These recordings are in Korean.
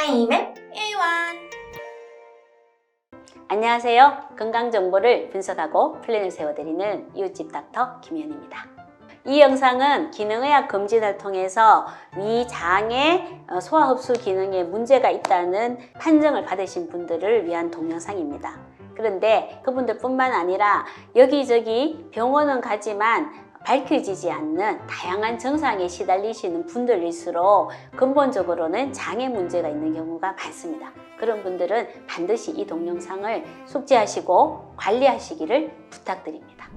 타임의 일완 안녕하세요. 건강 정보를 분석하고 플랜을 세워드리는 이웃집 닥터 김현입니다. 이 영상은 기능의학 검진을 통해서 위장의 어, 소화 흡수 기능에 문제가 있다는 판정을 받으신 분들을 위한 동영상입니다. 그런데 그분들뿐만 아니라 여기저기 병원은 가지만 밝혀지지 않는 다양한 증상에 시달리시는 분들일수록 근본적으로는 장애 문제가 있는 경우가 많습니다. 그런 분들은 반드시 이 동영상을 숙지하시고 관리하시기를 부탁드립니다.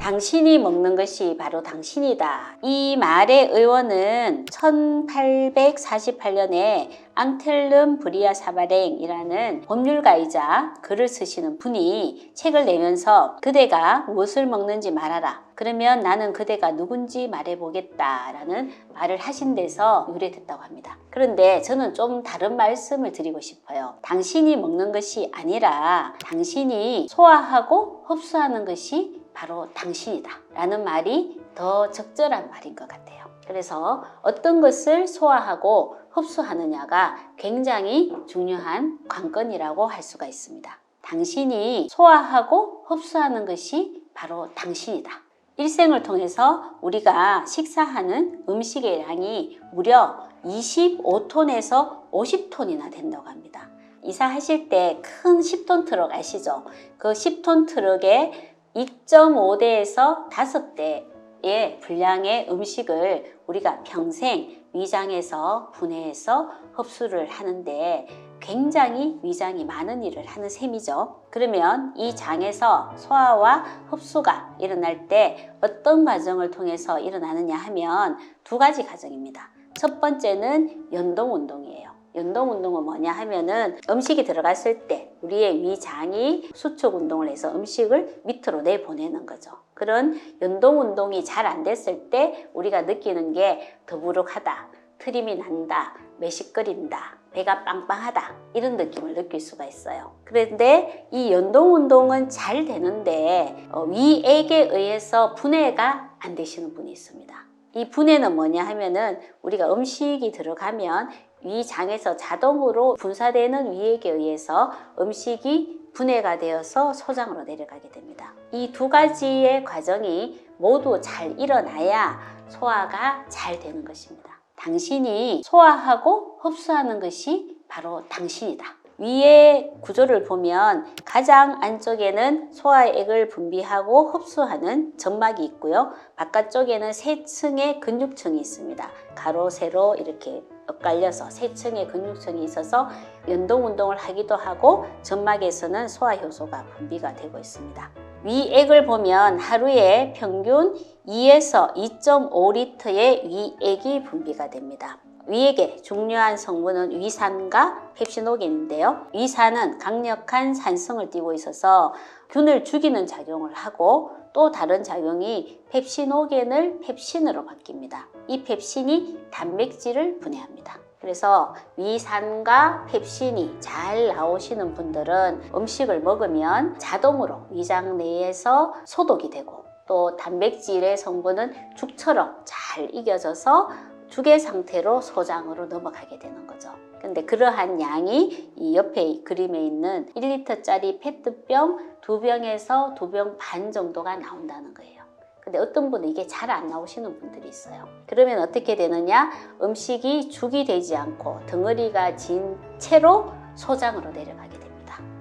당신이 먹는 것이 바로 당신이다. 이 말의 의원은 1848년에 앙텔름 브리아 사바랭이라는 법률가이자 글을 쓰시는 분이 책을 내면서 그대가 무엇을 먹는지 말하라. 그러면 나는 그대가 누군지 말해보겠다라는 말을 하신 데서 유래됐다고 합니다. 그런데 저는 좀 다른 말씀을 드리고 싶어요. 당신이 먹는 것이 아니라 당신이 소화하고 흡수하는 것이 바로 당신이다 라는 말이 더 적절한 말인 것 같아요. 그래서 어떤 것을 소화하고 흡수하느냐가 굉장히 중요한 관건이라고 할 수가 있습니다. 당신이 소화하고 흡수하는 것이 바로 당신이다. 일생을 통해서 우리가 식사하는 음식의 양이 무려 25톤에서 50톤이나 된다고 합니다. 이사하실 때 큰 10톤 트럭 아시죠? 그 10톤 트럭에 2.5대에서 5대 의 분량의 음식을 우리가 평생 위장에서 분해해서 흡수를 하는데 굉장히 위장이 많은 일을 하는 셈이죠. 그러면 이 장에서 소화와 흡수가 일어날 때 어떤 과정을 통해서 일어나느냐 하면 두 가지 과정입니다. 첫 번째는 연동 운동이에요. 연동 운동은 뭐냐 하면은 음식이 들어갔을 때 우리의 위장이 수축 운동을 해서 음식을 밑으로 내보내는 거죠. 그런 연동 운동이 잘 안 됐을 때 우리가 느끼는 게 더부룩하다, 트림이 난다, 매식거린다, 배가 빵빵하다 이런 느낌을 느낄 수가 있어요. 그런데 이 연동 운동은 잘 되는데 어, 위액에 의해서 분해가 안 되시는 분이 있습니다. 이 분해는 뭐냐 하면은 우리가 음식이 들어가면 위장에서 자동으로 분사되는 위액에 의해서 음식이 분해가 되어서 소장으로 내려가게 됩니다. 이 두 가지의 과정이 모두 잘 일어나야 소화가 잘 되는 것입니다. 당신이 소화하고 흡수하는 것이 바로 당신이다. 위의 구조를 보면 가장 안쪽에는 소화액을 분비하고 흡수하는 점막이 있고요. 바깥쪽에는 세 층의 근육층이 있습니다. 가로, 세로 이렇게 엇갈려서 세 층의 근육층이 있어서 연동 운동을 하기도 하고 점막에서는 소화 효소가 분비가 되고 있습니다. 위액을 보면 하루에 평균 2에서 2.5리터의 위액이 분비가 됩니다. 위액의 중요한 성분은 위산과 펩시노겐인데요. 위산은 강력한 산성을 띠고 있어서 균을 죽이는 작용을 하고 또 다른 작용이 펩시노겐을 펩신으로 바뀝니다. 이 펩신이 단백질을 분해합니다. 그래서 위산과 펩신이 잘 나오시는 분들은 음식을 먹으면 자동으로 위장 내에서 소독이 되고 또 단백질의 성분은 죽처럼 잘 이겨져서 죽의 상태로 소장으로 넘어가게 되는 거죠. 근데 그러한 양이 이 옆에 그림에 있는 1리터짜리 페트병 두 병에서 두 병 반 정도가 나온다는 거예요. 근데 어떤 분은 이게 잘 안 나오시는 분들이 있어요. 그러면 어떻게 되느냐? 음식이 죽이 되지 않고 덩어리가 진 채로 소장으로 내려가게 됩니다.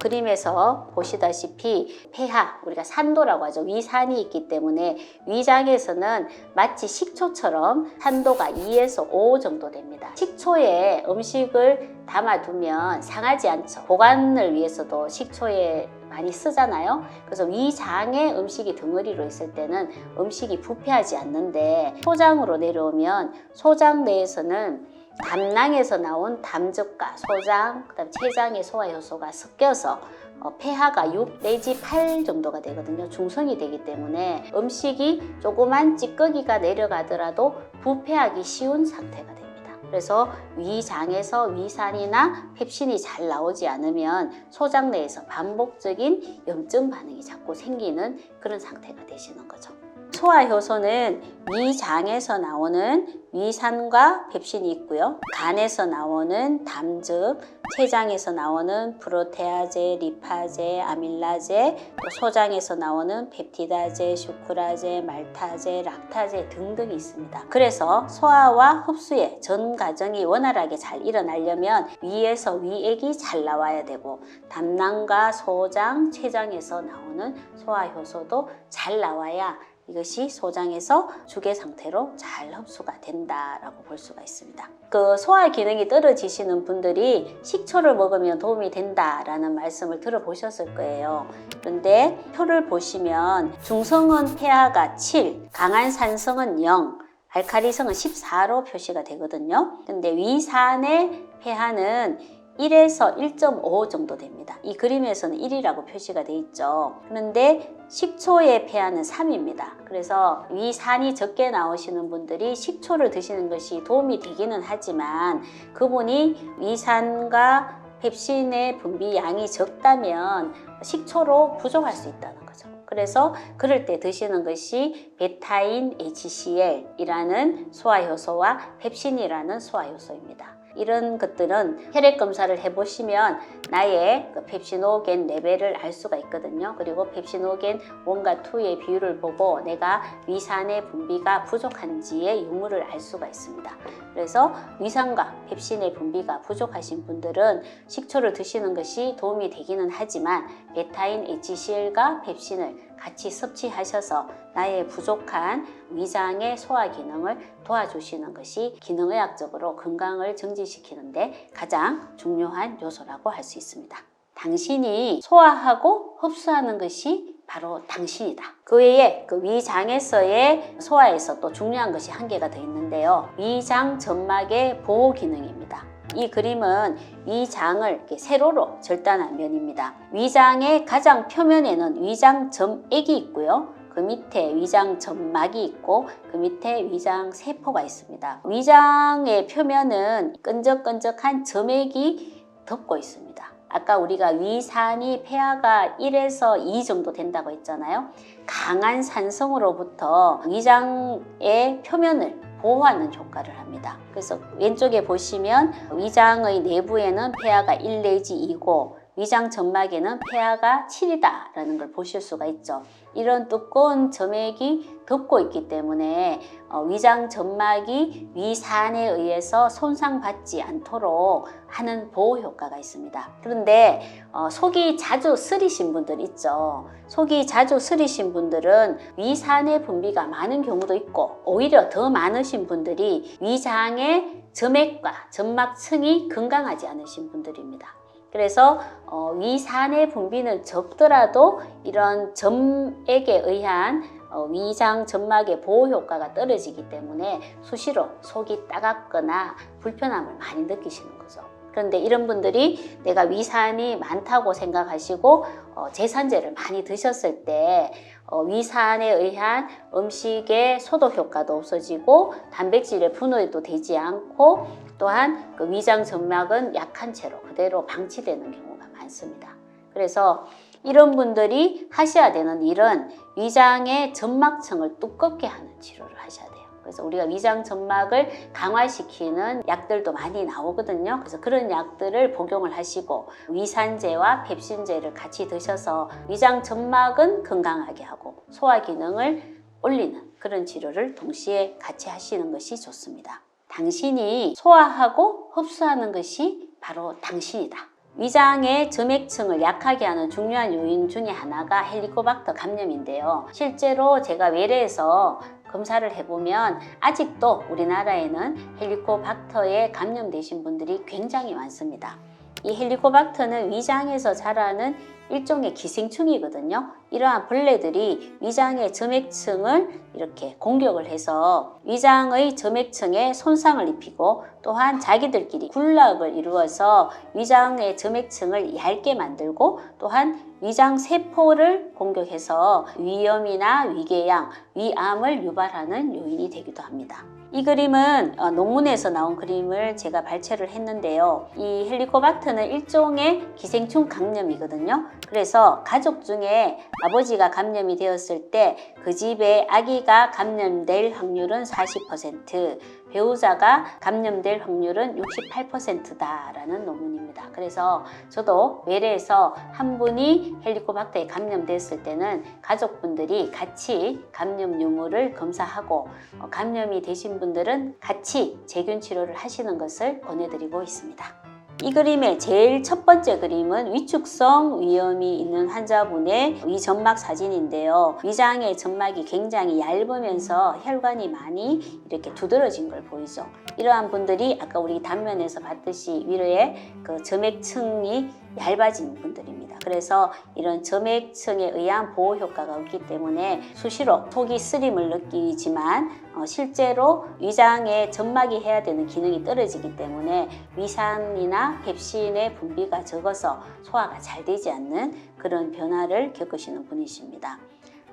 그림에서 보시다시피 폐하, 우리가 산도라고 하죠. 위산이 있기 때문에 위장에서는 마치 식초처럼 산도가 2에서 5 정도 됩니다. 식초에 음식을 담아두면 상하지 않죠. 보관을 위해서도 식초에 많이 쓰잖아요. 그래서 위장에 음식이 덩어리로 있을 때는 음식이 부패하지 않는데 소장으로 내려오면 소장 내에서는 담낭에서 나온 담즙과 소장, 그다음 췌장의 소화 효소가 섞여서 어, pH가 6 내지 8 정도가 되거든요. 중성이 되기 때문에 음식이 조그만 찌꺼기가 내려가더라도 부패하기 쉬운 상태가 됩니다. 그래서 위장에서 위산이나 펩신이 잘 나오지 않으면 소장 내에서 반복적인 염증 반응이 자꾸 생기는 그런 상태가 되시는 거죠. 소화 효소는 위장에서 나오는 위산과 펩신이 있고요. 간에서 나오는 담즙, 췌장에서 나오는 프로테아제, 리파제, 아밀라제, 또 소장에서 나오는 펩티다제, 슈크라제, 말타제, 락타제 등등이 있습니다. 그래서 소화와 흡수의 전 과정이 원활하게 잘 일어나려면 위에서 위액이 잘 나와야 되고 담낭과 소장, 췌장에서 나오는 소화 효소도 잘 나와야 이것이 소장에서 주계 상태로 잘 흡수가 된다라고 볼 수가 있습니다. 그 소화 기능이 떨어지시는 분들이 식초를 먹으면 도움이 된다라는 말씀을 들어보셨을 거예요. 그런데 표를 보시면 중성은 폐하가 7, 강한 산성은 0, 알카리성은 14로 표시가 되거든요. 근데 위산의 폐하는 1에서 1.5 정도 됩니다. 이 그림에서는 1이라고 표시가 돼 있죠. 그런데 식초의 폐하는 3입니다. 그래서 위산이 적게 나오시는 분들이 식초를 드시는 것이 도움이 되기는 하지만 그분이 위산과 펩신의 분비 양이 적다면 식초로 부족할 수 있다는 거죠. 그래서 그럴 때 드시는 것이 베타인 HCl이라는 소화효소와 펩신이라는 소화효소입니다. 이런 것들은 혈액 검사를 해보시면 나의 그 펩시노겐 레벨을 알 수가 있거든요. 그리고 펩시노겐 1과 2의 비율을 보고 내가 위산의 분비가 부족한지의 유무를 알 수가 있습니다. 그래서 위산과 펩신의 분비가 부족하신 분들은 식초를 드시는 것이 도움이 되기는 하지만 베타인 HCl과 펩신을 같이 섭취하셔서 나의 부족한 위장의 소화 기능을 도와주시는 것이 기능의학적으로 건강을 정지시키는데 가장 중요한 요소라고 할 수 있습니다. 당신이 소화하고 흡수하는 것이 바로 당신이다. 그 외에 그 위장에서의 소화에서 또 중요한 것이 한 개가 더 있는데요. 위장 점막의 보호 기능입니다. 이 그림은 위장을 이렇게 세로로 절단한 면입니다. 위장의 가장 표면에는 위장 점액이 있고요. 그 밑에 위장 점막이 있고 그 밑에 위장 세포가 있습니다. 위장의 표면은 끈적끈적한 점액이 덮고 있습니다. 아까 우리가 위산이 폐하가 1에서 2 정도 된다고 했잖아요. 강한 산성으로부터 위장의 표면을 보호하는 효과를 합니다. 그래서 왼쪽에 보시면 위장의 내부에는 폐하가 1 내지 2고 위장 점막에는 폐하가 7이다라는 걸 보실 수가 있죠. 이런 두꺼운 점액이 덮고 있기 때문에 어, 위장 점막이 위산에 의해서 손상받지 않도록 하는 보호 효과가 있습니다. 그런데 어, 속이 자주 쓰리신 분들 있죠. 속이 자주 쓰리신 분들은 위산의 분비가 많은 경우도 있고 오히려 더 많으신 분들이 위장의 점액과 점막층이 건강하지 않으신 분들입니다. 그래서 어, 위산의 분비는 적더라도 이런 점액에 의한 어, 위장 점막의 보호 효과가 떨어지기 때문에 수시로 속이 따갑거나 불편함을 많이 느끼시는 거죠. 그런데 이런 분들이 내가 위산이 많다고 생각하시고 어, 제산제를 많이 드셨을 때 어, 위산에 의한 음식의 소독 효과도 없어지고 단백질의 분해도 되지 않고 또한 그 위장 점막은 약한 채로 그대로 방치되는 경우가 많습니다. 그래서 이런 분들이 하셔야 되는 일은 위장의 점막층을 두껍게 하는 치료를 하셔야 돼요. 그래서 우리가 위장 점막을 강화시키는 약들도 많이 나오거든요. 그래서 그런 약들을 복용을 하시고 위산제와 펩신제를 같이 드셔서 위장 점막은 건강하게 하고 소화 기능을 올리는 그런 치료를 동시에 같이 하시는 것이 좋습니다. 당신이 소화하고 흡수하는 것이 바로 당신이다. 위장의 점액층을 약하게 하는 중요한 요인 중에 하나가 헬리코박터 감염인데요. 실제로 제가 외래에서 검사를 해보면 아직도 우리나라에는 헬리코박터에 감염되신 분들이 굉장히 많습니다. 이 헬리코박터는 위장에서 자라는 일종의 기생충이거든요. 이러한 벌레들이 위장의 점액층을 이렇게 공격을 해서 위장의 점액층에 손상을 입히고 또한 자기들끼리 군락을 이루어서 위장의 점액층을 얇게 만들고 또한 위장 세포를 공격해서 위염이나 위궤양, 위암을 유발하는 요인이 되기도 합니다. 이 그림은 어, 논문에서 나온 그림을 제가 발췌를 했는데요. 이 헬리코박터는 일종의 기생충 감염이거든요. 그래서 가족 중에 아버지가 감염이 되었을 때 그 집에 아기가 감염될 확률은 40%, 배우자가 감염될 확률은 68%다라는 논문입니다. 그래서 저도 외래에서 한 분이 헬리코박터에 감염됐을 때는 가족분들이 같이 감염 유무를 검사하고 어, 감염이 되신 분들은 같이 제균 치료를 하시는 것을 권해드리고 있습니다. 이 그림의 제일 첫 번째 그림은 위축성 위염이 있는 환자분의 위점막 사진인데요. 위장의 점막이 굉장히 얇으면서 혈관이 많이 이렇게 두드러진 걸 보이죠. 이러한 분들이 아까 우리 단면에서 봤듯이 위로에 그 점액층이 얇아진 분들입니다. 그래서 이런 점액층에 의한 보호 효과가 없기 때문에 수시로 속이 쓰림을 느끼지만 어, 실제로 위장에 점막이 해야 되는 기능이 떨어지기 때문에 위산이나 펩신의 분비가 적어서 소화가 잘 되지 않는 그런 변화를 겪으시는 분이십니다.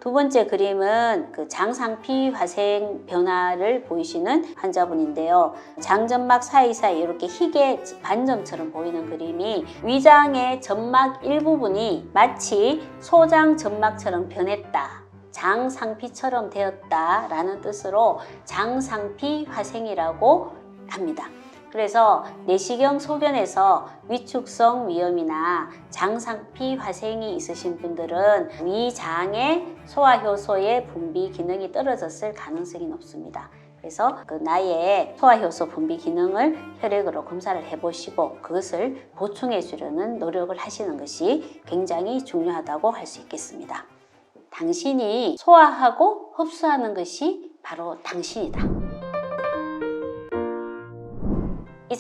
두 번째 그림은 그 장상피 화생 변화를 보이시는 환자분인데요. 장점막 사이사이 이렇게 희게 반점처럼 보이는 그림이 위장의 점막 일부분이 마치 소장 점막처럼 변했다. 장상피처럼 되었다라는 뜻으로 장상피 화생이라고 합니다. 그래서 내시경 소견에서 위축성 위염이나 장상피 화생이 있으신 분들은 위장의 소화효소의 분비 기능이 떨어졌을 가능성이 높습니다. 그래서 그 나의 소화효소 분비 기능을 혈액으로 검사를 해보시고 그것을 보충해 주려는 노력을 하시는 것이 굉장히 중요하다고 할 수 있겠습니다. 당신이 소화하고 흡수하는 것이 바로 당신이다.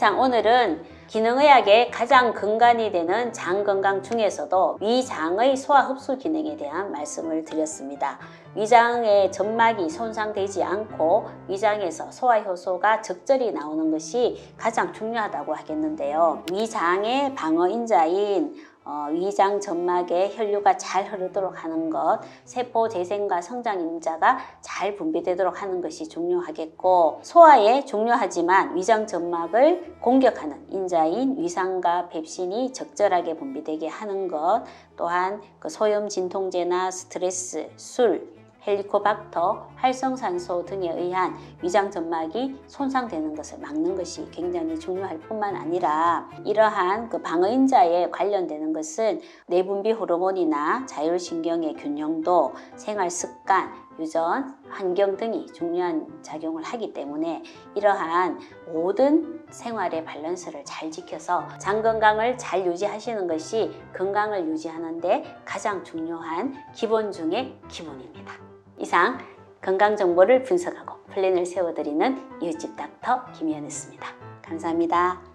이상 오늘은 기능의학의 가장 근간이 되는 장 건강 중에서도 위장의 소화 흡수 기능에 대한 말씀을 드렸습니다. 위장의 점막이 손상되지 않고 위장에서 소화 효소가 적절히 나오는 것이 가장 중요하다고 하겠는데요. 위장의 방어인자인 어, 위장 점막에 혈류가 잘 흐르도록 하는 것, 세포 재생과 성장 인자가 잘 분비되도록 하는 것이 중요하겠고 소화에 중요하지만 위장 점막을 공격하는 인자인 위산과 펩신이 적절하게 분비되게 하는 것, 또한 그 소염 진통제나 스트레스, 술, 헬리코박터, 활성산소 등에 의한 위장 점막이 손상되는 것을 막는 것이 굉장히 중요할 뿐만 아니라 이러한 그 방어인자에 관련되는 것은 내분비 호르몬이나 자율신경의 균형도 생활 습관, 유전, 환경 등이 중요한 작용을 하기 때문에 이러한 모든 생활의 밸런스를 잘 지켜서 장 건강을 잘 유지하시는 것이 건강을 유지하는데 가장 중요한 기본 중의 기본입니다. 이상 건강 정보를 분석하고 플랜을 세워드리는 이웃집 닥터 김희연이었습니다. 감사합니다.